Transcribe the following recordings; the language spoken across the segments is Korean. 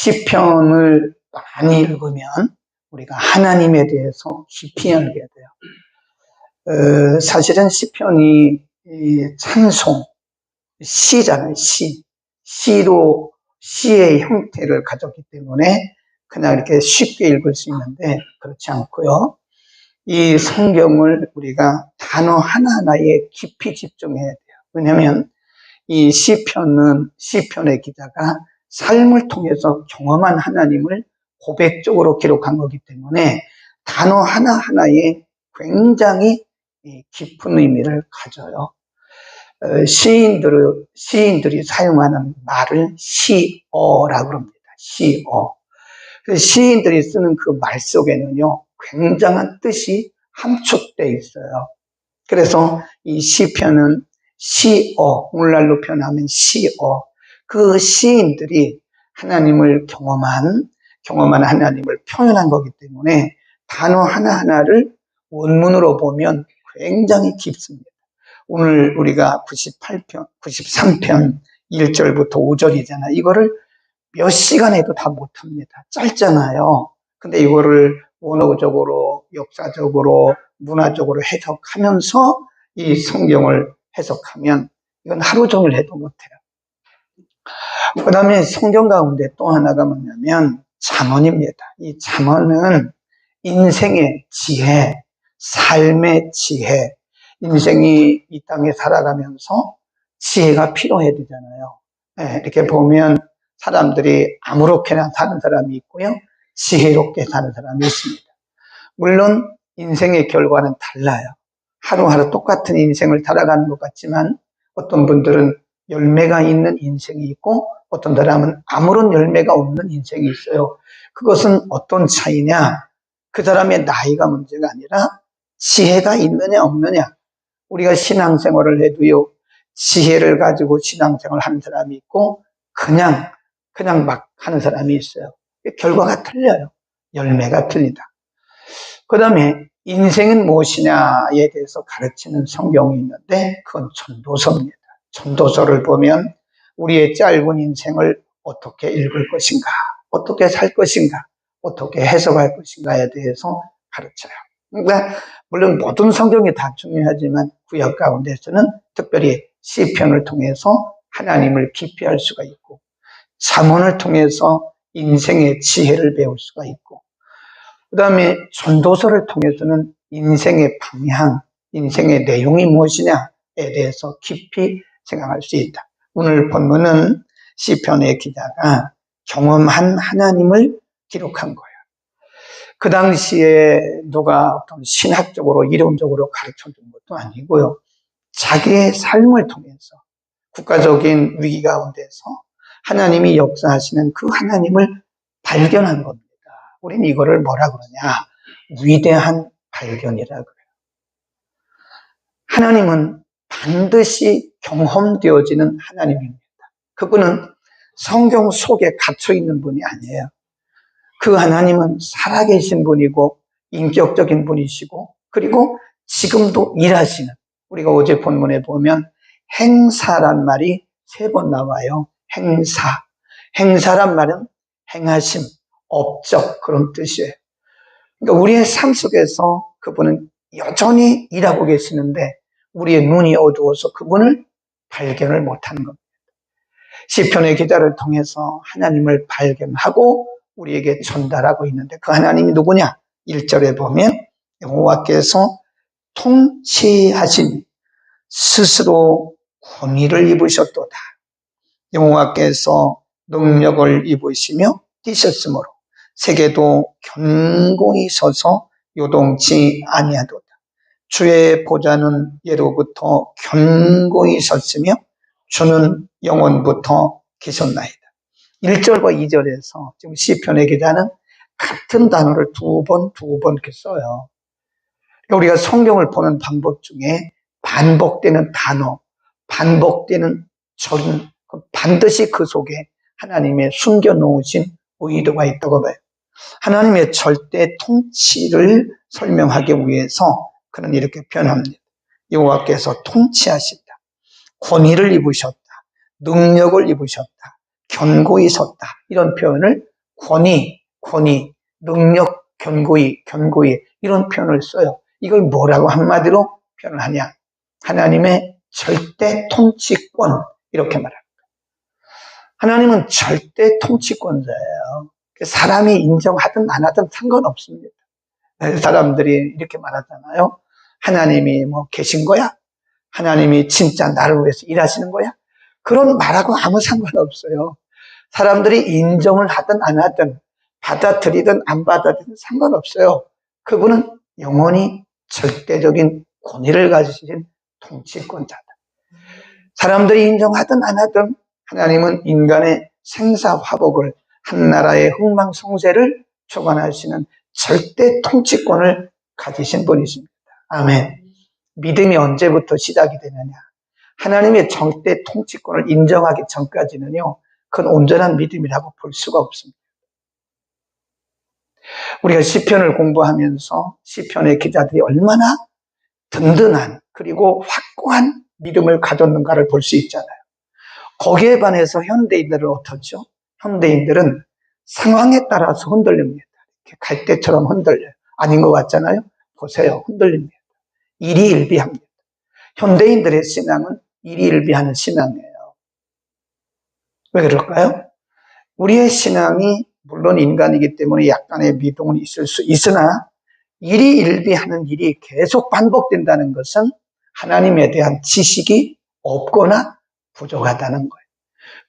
시편을 많이 읽으면 우리가 하나님에 대해서 깊이 알게 돼요. 어, 사실은 시편이 이 찬송, 시잖아요, 시. 시로, 시의 형태를 가졌기 때문에 그냥 이렇게 쉽게 읽을 수 있는데 그렇지 않고요. 이 성경을 우리가 단어 하나하나에 깊이 집중해야 돼요. 왜냐하면 이 시편은 시편의 기자가 삶을 통해서 경험한 하나님을 고백적으로 기록한 거기 때문에 단어 하나하나에 굉장히 깊은 의미를 가져요. 어, 시인들, 시인들이 사용하는 말을 시어라고 합니다. 시어. 시인들이 쓰는 그 말 속에는요, 굉장한 뜻이 함축되어 있어요. 그래서 이 시편은 시어, 오늘날로 표현하면 시어. 그 시인들이 하나님을 경험한, 경험한 하나님을 표현한 거기 때문에 단어 하나하나를 원문으로 보면 굉장히 깊습니다. 오늘 우리가 98편, 93편 1절부터 5절이잖아. 이거를 몇 시간 해도 다 못합니다. 짧잖아요. 근데 이거를 원어적으로, 역사적으로, 문화적으로 해석하면서 이 성경을 해석하면 이건 하루 종일 해도 못해요. 그 다음에 성경 가운데 또 하나가 뭐냐면 잠언입니다. 이 잠언은 인생의 지혜, 삶의 지혜, 인생이 이 땅에 살아가면서 지혜가 필요해야 되잖아요. 네, 이렇게 보면 사람들이 아무렇게나 사는 사람이 있고요. 지혜롭게 사는 사람이 있습니다. 물론 인생의 결과는 달라요. 하루하루 똑같은 인생을 살아가는 것 같지만 어떤 분들은 열매가 있는 인생이 있고 어떤 사람은 아무런 열매가 없는 인생이 있어요. 그것은 어떤 차이냐? 그 사람의 나이가 문제가 아니라 지혜가 있느냐 없느냐. 우리가 신앙생활을 해도요. 지혜를 가지고 신앙생활을 하는 사람이 있고 그냥 그냥 막 하는 사람이 있어요. 결과가 틀려요. 열매가 틀리다. 그 다음에 인생은 무엇이냐에 대해서 가르치는 성경이 있는데 그건 전도서입니다. 전도서를 보면 우리의 짧은 인생을 어떻게 읽을 것인가, 어떻게 살 것인가, 어떻게 해석할 것인가에 대해서 가르쳐요. 그러니까 물론 모든 성경이 다 중요하지만 구약 가운데서는 특별히 시편을 통해서 하나님을 깊이 할 수가 있고 잠언을 통해서 인생의 지혜를 배울 수가 있고 그 다음에 전도서를 통해서는 인생의 방향, 인생의 내용이 무엇이냐에 대해서 깊이 생각할 수 있다. 오늘 본문은 시편의 기자가 경험한 하나님을 기록한 거예요. 그 당시에 누가 어떤 신학적으로 이론적으로 가르쳐 준 것도 아니고요. 자기의 삶을 통해서 국가적인 위기 가운데서 하나님이 역사하시는 그 하나님을 발견한 겁니다. 우리는 이거를 뭐라 그러냐? 위대한 발견이라 그래요. 하나님은 반드시 경험되어지는 하나님입니다. 그분은 성경 속에 갇혀 있는 분이 아니에요. 그 하나님은 살아계신 분이고 인격적인 분이시고 그리고 지금도 일하시는 우리가 어제 본문에 보면 행사란 말이 세 번 나와요. 행사. 행사란 말은 행하심, 업적 그런 뜻이에요. 그러니까 우리의 삶 속에서 그분은 여전히 일하고 계시는데 우리의 눈이 어두워서 그분을 발견을 못하는 겁니다. 시편의 기자를 통해서 하나님을 발견하고 우리에게 전달하고 있는데 그 하나님이 누구냐? 1절에 보면 여호와께서 통치하신 스스로 권위를 입으셨도다. 여호와께서 능력을 입으시며 뛰셨으므로 세계도 견고히 서서 요동치 아니하도다. 주의 보좌는 예로부터 견고히 섰으며 주는 영원부터 계셨나이다. 1절과 2절에서 지금 시편의 기자는 같은 단어를 두 번, 두 번 이렇게 써요. 그러니까 우리가 성경을 보는 방법 중에 반복되는 단어, 반복되는 전, 반드시 그 속에 하나님의 숨겨놓으신 의도가 있다고 봐요. 하나님의 절대 통치를 설명하기 위해서 그는 이렇게 표현합니다. 여호와께서 통치하신다. 권위를 입으셨다. 능력을 입으셨다. 견고히 섰다. 이런 표현을 권위, 권위, 능력, 견고히, 견고히 이런 표현을 써요. 이걸 뭐라고 한마디로 표현을 하냐? 하나님의 절대 통치권 이렇게 말합니다. 하나님은 절대 통치권자예요. 사람이 인정하든 안 하든 상관없습니다. 사람들이 이렇게 말하잖아요. 하나님이 뭐 계신 거야? 하나님이 진짜 나를 위해서 일하시는 거야? 그런 말하고 아무 상관없어요. 사람들이 인정을 하든 안 하든 받아들이든 안 받아들이든 상관없어요. 그분은 영원히 절대적인 권위를 가지신 통치권자다. 사람들이 인정하든 안 하든 하나님은 인간의 생사화복을 한 나라의 흥망성쇠를 주관하시는 절대 통치권을 가지신 분이십니다. 아멘. 믿음이 언제부터 시작이 되느냐? 하나님의 절대 통치권을 인정하기 전까지는요, 그건 온전한 믿음이라고 볼 수가 없습니다. 우리가 시편을 공부하면서 시편의 기자들이 얼마나 든든한 그리고 확고한 믿음을 가졌는가를 볼 수 있잖아요. 거기에 반해서 현대인들은 어떻죠? 현대인들은 상황에 따라서 흔들립니다. 이렇게 갈대처럼 흔들려요. 아닌 것 같잖아요? 보세요. 흔들립니다. 일희일비합니다. 현대인들의 신앙은 일희일비하는 신앙이에요. 왜 그럴까요? 우리의 신앙이 물론 인간이기 때문에 약간의 미동은 있을 수 있으나 일희일비하는 일이 계속 반복된다는 것은 하나님에 대한 지식이 없거나 부족하다는 거예요.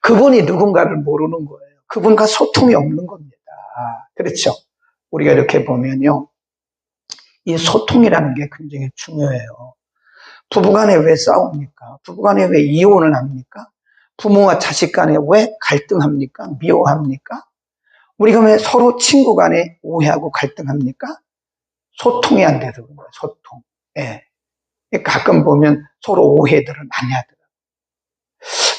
그분이 누군가를 모르는 거예요. 그분과 소통이 없는 겁니다. 그렇죠? 우리가 이렇게 보면요. 이 소통이라는 게 굉장히 중요해요. 부부간에 왜 싸웁니까? 부부간에 왜 이혼을 합니까? 부모와 자식 간에 왜 갈등합니까? 미워합니까? 우리가 왜 서로 친구 간에 오해하고 갈등합니까? 소통이 안 돼서 그런 거예요. 소통. 예. 가끔 보면 서로 오해들을 많이 하더라고요.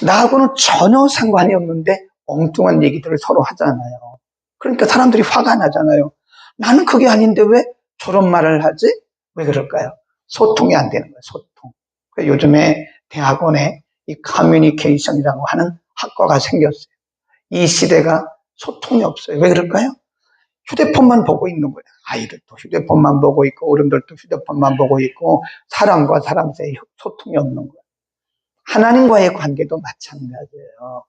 나하고는 전혀 상관이 없는데 엉뚱한 얘기들을 서로 하잖아요. 그러니까 사람들이 화가 나잖아요. 나는 그게 아닌데 왜 저런 말을 하지? 왜 그럴까요? 소통이 안 되는 거예요. 소통. 요즘에 대학원에 이 커뮤니케이션이라고 하는 학과가 생겼어요. 이 시대가 소통이 없어요. 왜 그럴까요? 휴대폰만 보고 있는 거예요. 아이들도 휴대폰만 보고 있고 어른들도 휴대폰만 보고 있고 사람과 사람 사이에 소통이 없는 거예요. 하나님과의 관계도 마찬가지예요.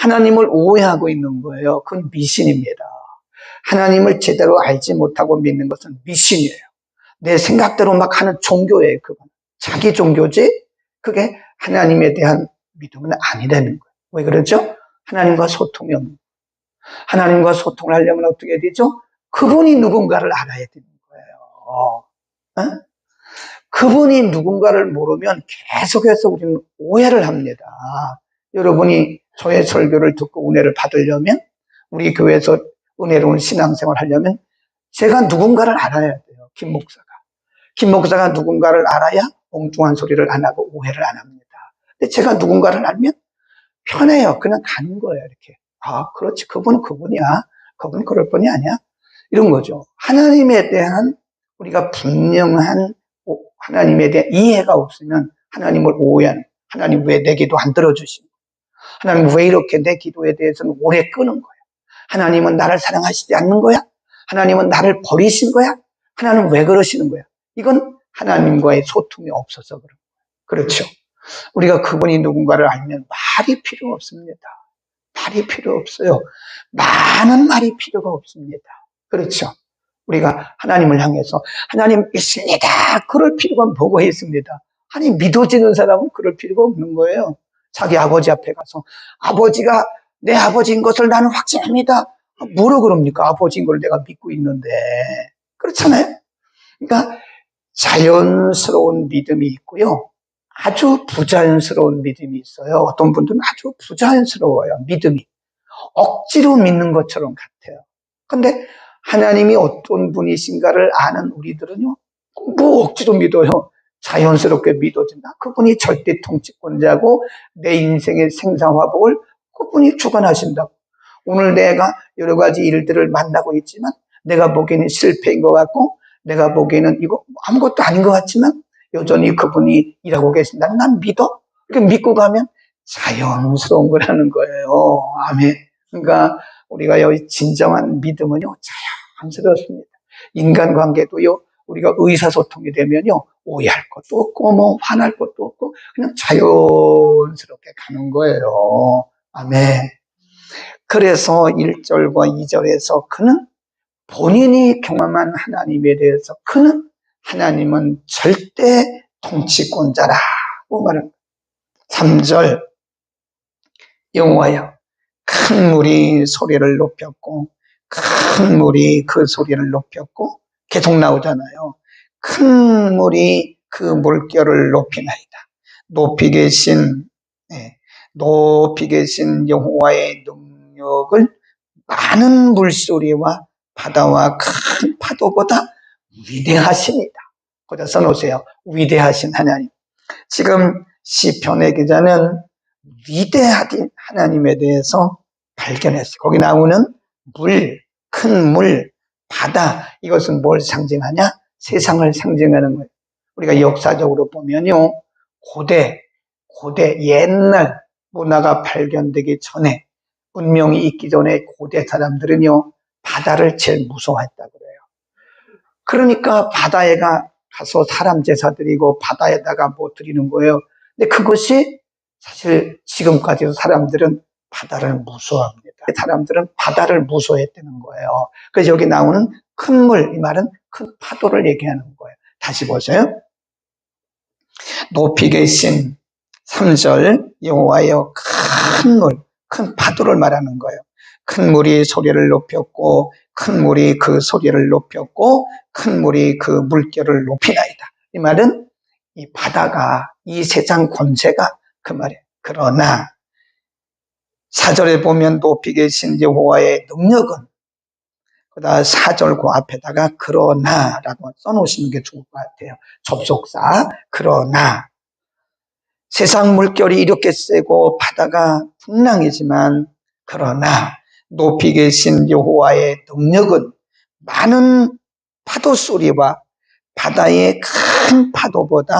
하나님을 오해하고 있는 거예요. 그건 미신입니다. 하나님을 제대로 알지 못하고 믿는 것은 미신이에요. 내 생각대로 막 하는 종교예요. 그건 자기 종교지 그게 하나님에 대한 믿음은 아니라는 거예요. 왜 그러죠? 하나님과 소통이 없는 거예요. 하나님과 소통을 하려면 어떻게 되죠? 그분이 누군가를 알아야 되는 거예요. 어? 그분이 누군가를 모르면 계속해서 우리는 오해를 합니다. 여러분이 저의 설교를 듣고 은혜를 받으려면 우리 교회에서 은혜로운 신앙생활 하려면 제가 누군가를 알아야 돼요. 김 목사가. 김 목사가 누군가를 알아야 엉뚱한 소리를 안 하고 오해를 안 합니다. 근데 제가 누군가를 알면 편해요. 그냥 가는 거예요. 이렇게. 아, 그렇지. 그분은 그분이야. 그분은 그럴 뿐이 아니야. 이런 거죠. 하나님에 대한 우리가 분명한 하나님에 대한 이해가 없으면 하나님을 오해하는 하나님 왜 내 기도 안 들어주시는 하나님 왜 이렇게 내 기도에 대해서는 오래 끄는 거야? 하나님은 나를 사랑하시지 않는 거야? 하나님은 나를 버리신 거야? 하나님 왜 그러시는 거야? 이건 하나님과의 소통이 없어서 그런 거예요. 그렇죠. 우리가 그분이 누군가를 알면 말이 필요 없습니다. 말이 필요 없어요. 많은 말이 필요가 없습니다. 그렇죠. 우리가 하나님을 향해서 하나님 있습니다. 그럴 필요가 뭐가 있습니다. 아니 믿어지는 사람은 그럴 필요가 없는 거예요. 자기 아버지 앞에 가서 아버지가 내 아버지인 것을 나는 확신합니다. 뭐로 그럽니까? 아버지인 걸 내가 믿고 있는데. 그렇잖아요. 그러니까 자연스러운 믿음이 있고요. 아주 부자연스러운 믿음이 있어요. 어떤 분들은 아주 부자연스러워요. 믿음이. 억지로 믿는 것처럼 같아요. 근데 하나님이 어떤 분이신가를 아는 우리들은요, 뭐 억지로 믿어요. 자연스럽게 믿어진다. 그분이 절대 통치권자고 내 인생의 생사화복을 그분이 주관하신다고. 오늘 내가 여러 가지 일들을 만나고 있지만 내가 보기에는 실패인 것 같고 내가 보기에는 이거 아무것도 아닌 것 같지만 여전히 그분이 일하고 계신다. 난 믿어. 이렇게 믿고 가면 자연스러운 거라는 거예요. 아멘. 그러니까 우리가 여기 진정한 믿음은요, 자연스럽습니다. 인간관계도요, 우리가 의사소통이 되면요, 오해할 것도 없고, 뭐, 화날 것도 없고, 그냥 자연스럽게 가는 거예요. 아멘. 그래서 1절과 2절에서 그는 본인이 경험한 하나님에 대해서 그는 하나님은 절대 통치권자라고 말합니다. 3절 여호와여 큰 물이 소리를 높였고 큰 물이 그 소리를 높였고 계속 나오잖아요. 큰 물이 그 물결을 높이나이다. 높이 계신 네, 높이 계신 여호와의 능력을 많은 물소리와 바다와 큰 파도보다 위대하십니다. 거기다 써놓으세요. 위대하신 하나님. 지금 시편의 기자는 위대하신 하나님에 대해서 발견했어요. 거기 나오는 물, 큰 물, 바다 이것은 뭘 상징하냐? 세상을 상징하는 거예요. 우리가 역사적으로 보면요. 고대, 고대 옛날 문화가 발견되기 전에 문명이 있기 전에 고대 사람들은요. 바다를 제일 무서워했다 그래요. 그러니까 바다에 가서 사람 제사 드리고 바다에다가 뭐 드리는 거예요. 근데 그것이 사실 지금까지도 사람들은 바다를 무서워합니다. 사람들은 바다를 무서워했다는 거예요. 그래서 여기 나오는 큰 물, 이 말은 큰 파도를 얘기하는 거예요. 다시 보세요. 높이 계신 3절 여호와여 큰 물, 큰 파도를 말하는 거예요. 큰 물이 소리를 높였고 큰 물이 그 소리를 높였고 큰 물이 그 물결을 높이나이다. 이 말은 이 바다가 이 세상 권세가 그 말이에요. 그러나 사절에 보면 높이 계신 여호와의 능력은 그다 사절 그 앞에다가 그러나라고 써놓으시는 게 좋을 것 같아요. 접속사 그러나 세상 물결이 이렇게 세고 바다가 풍랑이지만 그러나 높이 계신 여호와의 능력은 많은 파도 소리와 바다의 큰 파도보다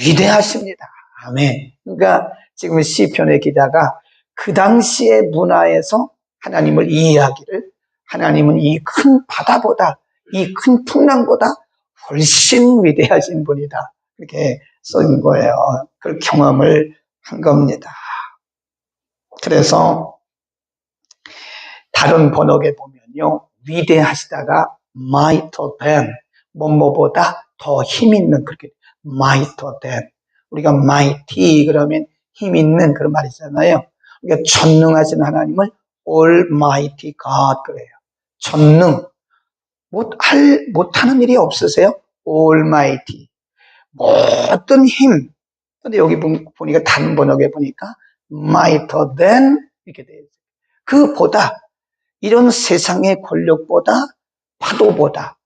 위대하십니다. 아멘. 그러니까 지금 시편의 기자가 그 당시의 문화에서 하나님을 이해하기를 하나님은 이 큰 바다보다 이 큰 풍랑보다 훨씬 위대하신 분이다. 이렇게 써인 거예요. 그 경험을 한 겁니다. 그래서 다른 번역에 보면요. 위대하시다가 mightier than 뭐뭐보다 더 힘 있는 그렇게 mightier than 우리가 mighty 그러면 힘 있는 그런 말이잖아요. 그러니까 전능하신 하나님을 Almighty God 그래요. 전능. 못 할, 못하는 일이 없으세요? Almighty. 모든 힘. 근데 여기 보니까 다른 번역에 보니까 mightier than 이렇게 되어 있어요. 그보다 이런 세상의 권력보다 파도보다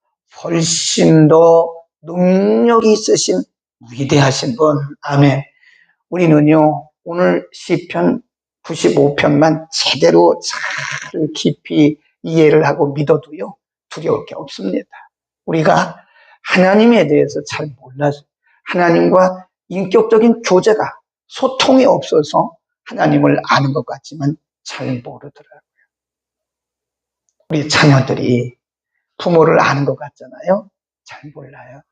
훨씬 더 능력이 있으신 위대하신 분. 아멘. 우리는요, 오늘 시편 95편만 제대로 잘 깊이 이해를 하고 믿어도요, 두려울 게 없습니다. 우리가 하나님에 대해서 잘 몰라서 하나님과 인격적인 교제가 소통이 없어서 하나님을 아는 것 같지만 잘 모르더라고요. 우리 자녀들이 부모를 아는 것 같잖아요. 잘 몰라요.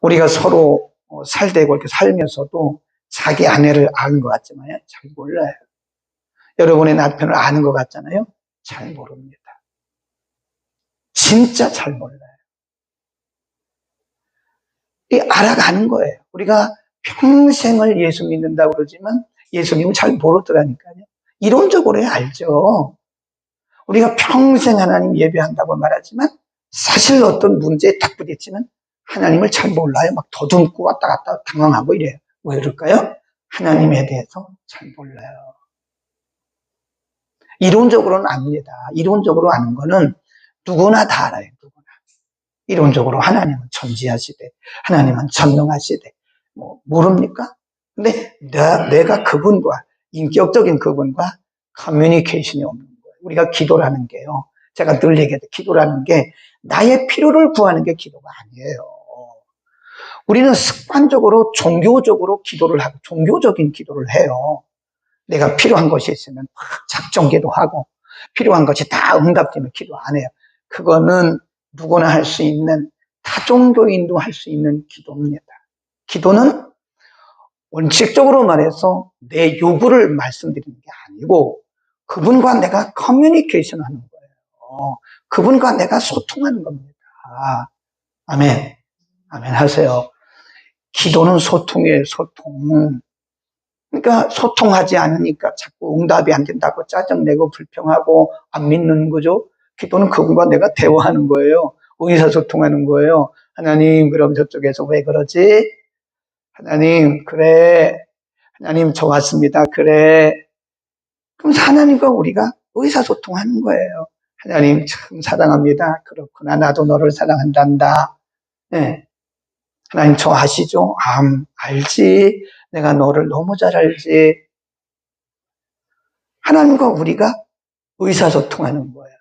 우리가 서로 어, 살대고 이렇게 살면서도 자기 아내를 아는 것 같지만 잘 몰라요. 여러분의 남편을 아는 것 같잖아요. 잘 모릅니다. 진짜 잘 몰라요. 이 알아가는 거예요. 우리가 평생을 예수 믿는다고 그러지만 예수님을 잘 모르더라니까요. 이론적으로 알죠. 우리가 평생 하나님 예배한다고 말하지만 사실 어떤 문제에 딱 부딪히면 하나님을 잘 몰라요. 막 더듬고 왔다 갔다 당황하고 이래요. 왜 그럴까요? 하나님에 대해서 잘 몰라요. 이론적으로는 압니다. 이론적으로 아는 거는 누구나 다 알아요. 누구나. 이론적으로 하나님은 전지하시되, 하나님은 전능하시되, 뭐, 모릅니까? 근데 내가 그분과, 인격적인 그분과 커뮤니케이션이 없는 우리가 기도라는 게요. 제가 늘 얘기해도 기도라는 게 나의 필요를 구하는 게 기도가 아니에요. 우리는 습관적으로 종교적으로 기도를 하고 종교적인 기도를 해요. 내가 필요한 것이 있으면 막 작정기도 하고 필요한 것이 다 응답되면 기도 안 해요. 그거는 누구나 할 수 있는 다종교인도 할 수 있는 기도입니다. 기도는 원칙적으로 말해서 내 요구를 말씀드리는 게 아니고 그분과 내가 커뮤니케이션 하는 거예요. 그분과 내가 소통하는 겁니다. 아멘. 아멘 하세요. 기도는 소통이에요, 소통. 그러니까 소통하지 않으니까 자꾸 응답이 안 된다고 짜증내고 불평하고 안 믿는 거죠. 기도는 그분과 내가 대화하는 거예요. 의사소통하는 거예요. 하나님, 그럼 저쪽에서 왜 그러지? 하나님, 그래. 하나님, 저 왔습니다. 그래. 그럼 하나님과 우리가 의사소통하는 거예요. 하나님, 참 사랑합니다. 그렇구나. 나도 너를 사랑한단다. 네. 하나님, 저 아시죠? 암, 알지. 내가 너를 너무 잘 알지. 하나님과 우리가 의사소통하는 거예요.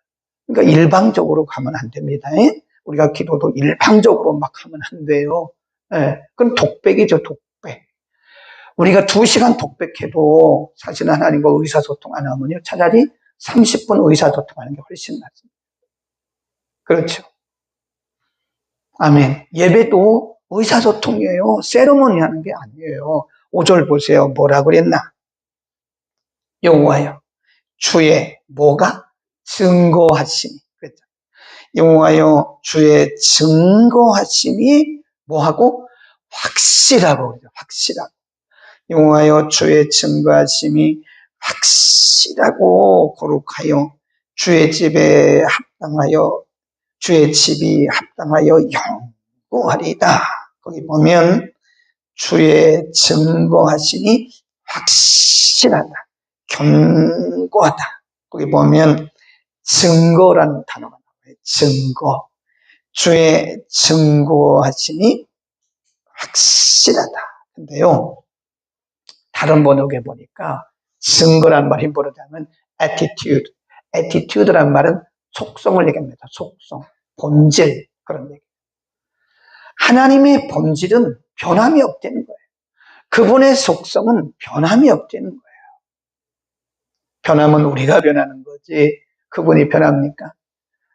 그러니까 일방적으로 가면 안 됩니다. 예? 우리가 기도도 일방적으로 막 하면 안 돼요. 예. 그건 독백이죠, 독백. 우리가 두 시간 독백해도 사실 하나님과 의사소통 안 하면요. 차라리 30분 의사소통하는 게 훨씬 낫습니다. 그렇죠. 아멘. 예배도 의사소통이에요. 세러머니 하는 게 아니에요. 5절 보세요. 뭐라 그랬나? 여호와여 주의 뭐가 증거하심이 그랬죠. 여호와여 주의 증거하심이 뭐하고 확실하고 그러죠. 확실하고 여호와여 주의 증거하심이 확실하고 거룩하여 주의 집에 합당하여 주의 집이 합당하여 영구하리다. 거기 보면 주의 증거하시니 확실하다. 견고하다. 거기 보면 증거라는 단어가 나와요. 증거. 주의 증거하시니 확실하다. 근데요, 다른 번역에 보니까 증거란 말이 뭐냐면 attitude. attitude란 말은 속성을 얘기합니다. 속성, 본질 그런 얘기. 하나님의 본질은 변함이 없다는 거예요. 그분의 속성은 변함이 없다는 거예요. 변함은 우리가 변하는 거지 그분이 변합니까?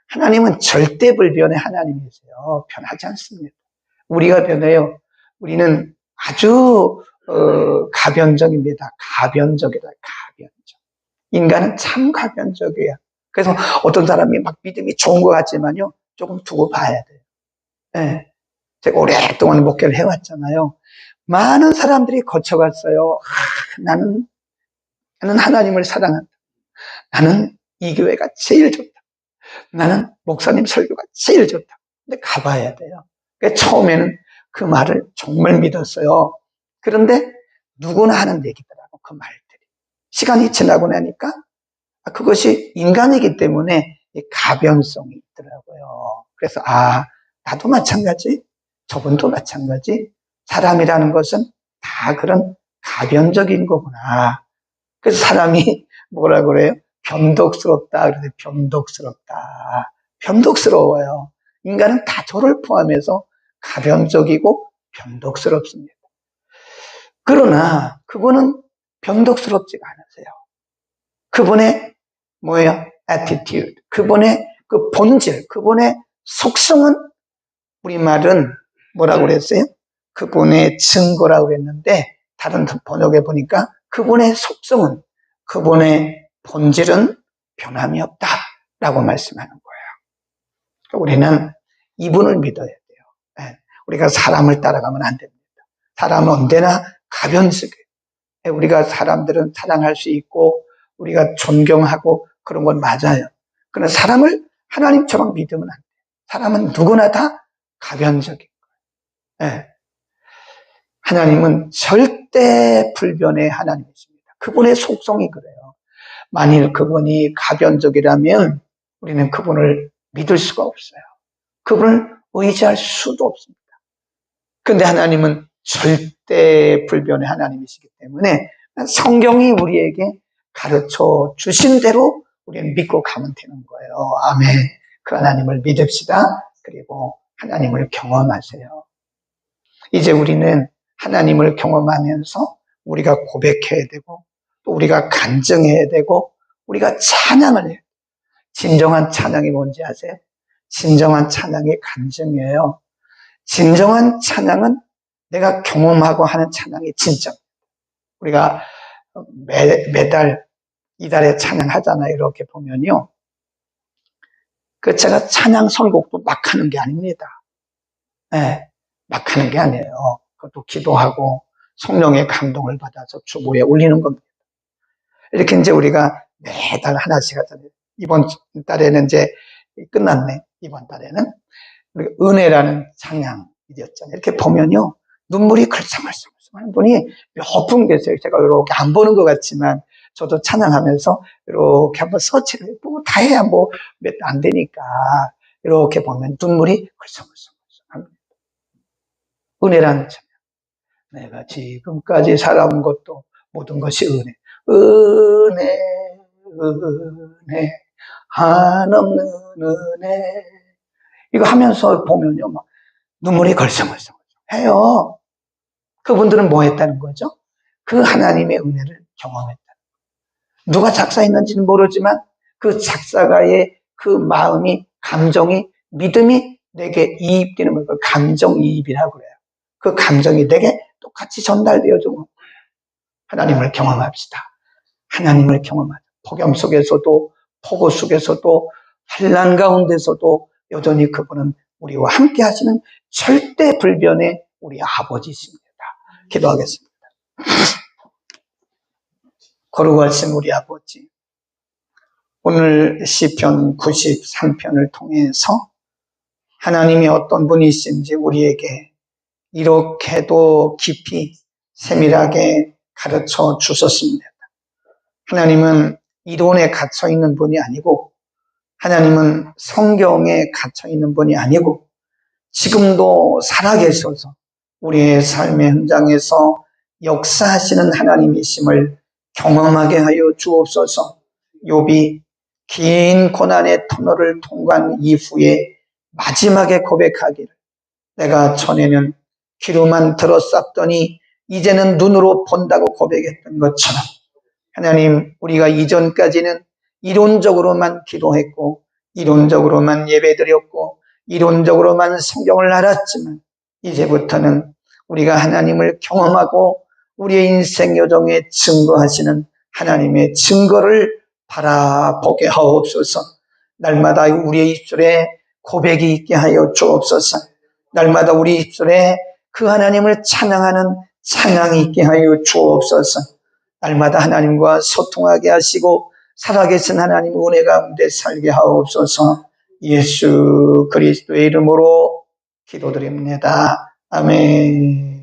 하나님은 절대 불변의 하나님이세요. 변하지 않습니다. 우리가 변해요. 우리는 아주 어, 가변적입니다. 가변적이다. 가변적. 인간은 참 가변적이야. 그래서 어떤 사람이 막 믿음이 좋은 것 같지만요. 조금 두고 봐야 돼요. 네. 제가 오랫동안 목회를 해왔잖아요. 많은 사람들이 거쳐갔어요. 아, 나는, 나는 하나님을 사랑한다. 나는 이 교회가 제일 좋다. 나는 목사님 설교가 제일 좋다. 근데 가봐야 돼요. 그러니까 처음에는 그 말을 정말 믿었어요. 그런데 누구나 하는 얘기더라고, 그 말들이. 시간이 지나고 나니까 아, 그것이 인간이기 때문에 가변성이 있더라고요. 그래서, 아, 나도 마찬가지, 저분도 마찬가지, 사람이라는 것은 다 그런 가변적인 거구나. 그래서 사람이 뭐라 그래요? 변덕스럽다. 그래서 변덕스럽다. 변덕스러워요. 인간은 다 저를 포함해서 가변적이고 변덕스럽습니다. 그러나 그분은 변덕스럽지가 않으세요. 그분의 뭐예요? attitude. 그분의 그 본질, 그분의 속성은 우리말은 뭐라고 그랬어요? 그분의 증거라고 그랬는데 다른 번역에 보니까 그분의 속성은 그분의 본질은 변함이 없다 라고 말씀하는 거예요. 그러니까 우리는 이분을 믿어야 돼요. 예. 우리가 사람을 따라가면 안 됩니다. 사람은 언제나 가변석이에요. 예, 우리가 사람들은 사랑할 수 있고 우리가 존경하고 그런 건 맞아요. 그러나 사람을 하나님처럼 믿으면 안 돼요. 사람은 누구나 다 가변적인 거예요. 네. 하나님은 절대 불변의 하나님이십니다. 그분의 속성이 그래요. 만일 그분이 가변적이라면 우리는 그분을 믿을 수가 없어요. 그분을 의지할 수도 없습니다. 근데 하나님은 절대 불변의 하나님이시기 때문에 성경이 우리에게 가르쳐 주신 대로 우리는 믿고 가면 되는 거예요. 아멘. 그 하나님을 믿읍시다. 그리고 하나님을 경험하세요. 이제 우리는 하나님을 경험하면서 우리가 고백해야 되고 또 우리가 간증해야 되고 우리가 찬양을 해요. 진정한 찬양이 뭔지 아세요? 진정한 찬양이 간증이에요. 진정한 찬양은 내가 경험하고 하는 찬양이 진짜. 우리가 매, 매달, 이달에 찬양하잖아요. 이렇게 보면요. 그 제가 찬양 선곡도 막 하는 게 아닙니다. 네, 막 하는 게 아니에요. 그것도 기도하고 성령의 감동을 받아서 주보에 올리는 겁니다. 이렇게 이제 우리가 매달 하나씩 하잖아요. 이번 달에는 이제 끝났네. 이번 달에는. 우리 은혜라는 찬양이었잖아요. 이렇게 보면요. 눈물이 글썽글썽 하는 분이 몇 분 계세요. 제가 이렇게 안 보는 것 같지만 저도 찬양하면서 이렇게 한번 서치를 해보고 다 해야 뭐 몇 안 되니까 이렇게 보면 눈물이 글썽글썽 합니다. 은혜라는 찬양. 내가 지금까지 살아온 것도 모든 것이 은혜. 은혜, 은혜, 한없는 은혜. 이거 하면서 보면요, 막 눈물이 걸성걸성 해요. 그분들은 뭐 했다는 거죠? 그 하나님의 은혜를 경험했다. 누가 작사했는지는 모르지만 그 작사가의 그 마음이, 감정이, 믿음이 내게 이입되는 거예요. 그 감정 이입이라고 그래요. 그 감정이 내게 똑같이 전달되어져 하나님을 경험합시다. 하나님을 경험하자. 폭염 속에서도 폭우 속에서도 환란 가운데서도 여전히 그분은 우리와 함께 하시는 절대 불변의 우리 아버지십니다. 기도하겠습니다. 거룩하신 우리 아버지, 오늘 시편 93편을 통해서 하나님이 어떤 분이신지 우리에게 이렇게도 깊이 세밀하게 가르쳐 주셨습니다. 하나님은 이론에 갇혀 있는 분이 아니고 하나님은 성경에 갇혀 있는 분이 아니고 지금도 살아계셔서 우리의 삶의 현장에서 역사하시는 하나님이심을 경험하게 하여 주옵소서. 욥이 긴 고난의 터널을 통과한 이후에 마지막에 고백하기를 내가 전에는 귀로만 들었었더니 이제는 눈으로 본다고 고백했던 것처럼 하나님 우리가 이전까지는 이론적으로만 기도했고 이론적으로만 예배드렸고 이론적으로만 성경을 알았지만 이제부터는 우리가 하나님을 경험하고 우리의 인생 여정에 증거하시는 하나님의 증거를 바라보게 하옵소서. 날마다 우리의 입술에 고백이 있게 하여 주옵소서. 날마다 우리 입술에 그 하나님을 찬양하는 찬양이 있게 하여 주옵소서. 날마다 하나님과 소통하게 하시고 살아계신 하나님 은혜 가운데 살게 하옵소서. 예수 그리스도의 이름으로 기도드립니다. 아멘.